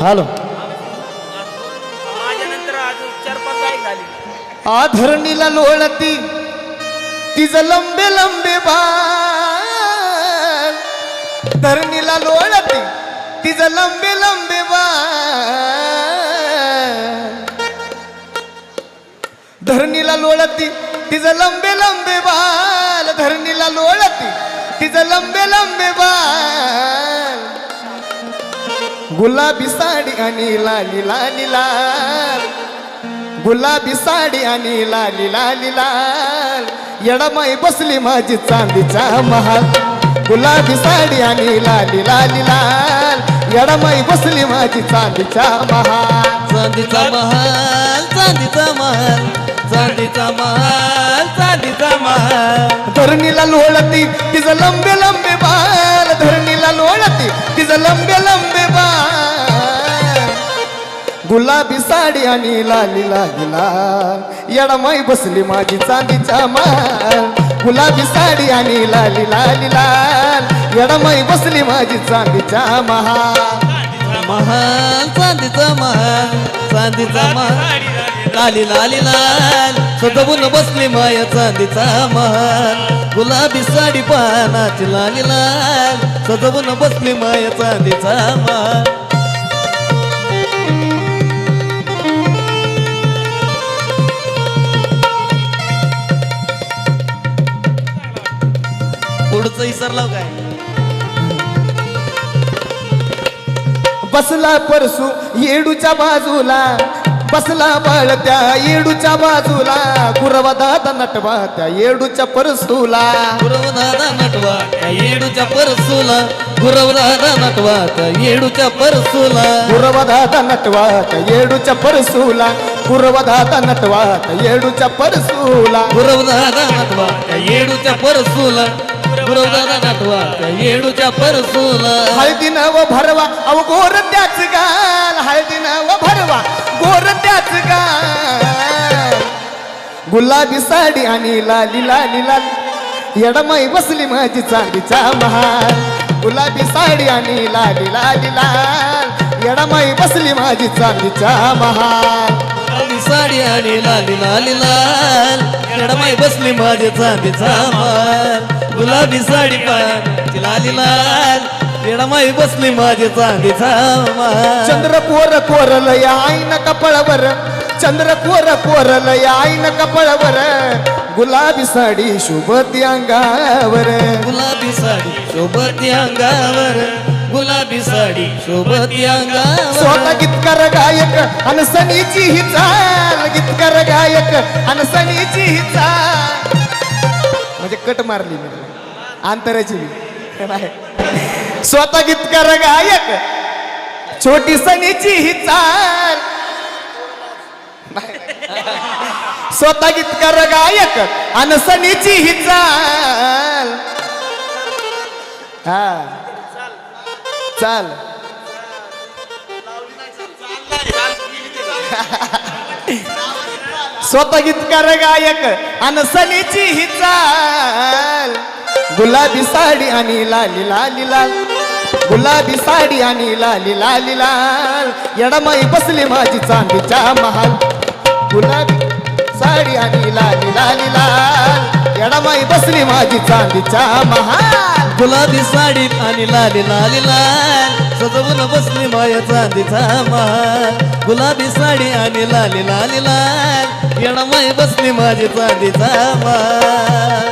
Hello. माझ्यानंतर अजून चार पाच गायक झाली आधरणीला लोळती तिज लंबे लंबे बाळ धरणीला लोळती तिज लंबे लंबे बाळ धरणीला लोळती तिज लंबे लंबे बाल धरणीला लोळती तिज लंबे लंबे बाल गुलाबी साडी आणि लाली लाली लाल. गुलाबी साडी आणि लाली लाली लाल. येडामाई बसली माझी चांदीचा महाल. गुलाबी साडी आणि लाली लाली लाल. येडामाई बसली माझी चांदीचा महाल. चांदीचा महाल चांदीचा महाल चांदीचा महाल चांदीचा महाल. धरणीला लोळती तिचं लंबे लंबे बाल. धरणीला लोळती तिचं लंबे लंबे गुलाबी साडी आणि लाली लाली लाल. येडामाई बसली माझी चांदीचा माल गुलाबी साडी आणि लाली लाली लाल. येडामाई बसली माझी चांदीचा महाल महाल चांदीचा महाल चांदीचा महाल लाली लाली लाल. सजवून बसली माया चांदीचा महाल गुलाबी साडी पानाची लाली लाल. सजवून बसली माया चांदीचा महाल पुढचं इसरलाव काय? बसला परसू येडूच्या बाजूला बसला बाळ त्या येडूच्या बाजूला गुरवा दादा नटवा त्या येडूच्या परसूला. गुरवदादा नटवा त्या येडूच्या परसूला गुरवदादा नटवा त्या येडूच्या परसूला. गुरवा दादा नटवा त्या येडूच्या परसूला गुरवा दादा नटवा त्या येडूच्या परसूला. गुरवदादा नटवा त्या येडूच्या परसूला गुरवदादा नटवा त्या येडूच्या परसूला. हळदीनं व भरवा. अव गोर त्याच गाल. हळदीनं व भरवा. गोर त्याच गाल. गुलाबी साडी आणि लाली लाली लाल. येडमाई बसली माझी चांदीच्या महाल. गुलाबी साडी आणि लाली लाली लाल. येडमाई बसली माझी चांदीच्या महाल. साडी आणि लाली लाली लाल. येडमाई बसली माझे चांदीचा माल गुलाबी साडी पाण्याची लाली. लाल येडमाई बसली माझे चांदीचा माल चंद्र कोर कोरल या आईन कपळावर. चंद्र कोर कोरल या आईन कपळावर. गुलाबी साडी शुभती अंगावर. गुलाबी साडी शोभती अंगावर. गुलाबी साडी शोभती अंगावर. स्वतः गीतकार गायक आणि सनीची ही चाल. गीतकार गायक आणि सनीची ही चाल. कट मारली मी अंतराची मी. स्वतः गीतकार गायक छोटी सनीची ही चाल. स्वतः गीतकार गायक आणि सनीची ही चाल. हा. चाल. स्वतः गीतकार गायक आणि सनीची ही चाल. गुलाबी साडी आणि लाली लाली लाल. गुलाबी साडी आणि लाली लाली लाल. येडामाई बसली माझी चांदीच्या महाल. गुलाबी साडी आणि लाली लाली लाल. येडामाई बसली माझी चांदीच्या महाल. गुलाबी साडी आणि लाली लाली लाल. सजवून बसली माया चांदीचा माल गुलाबी साडी आणि लाली लाली लाल. येणमाई बसली माझी चांदीचा माल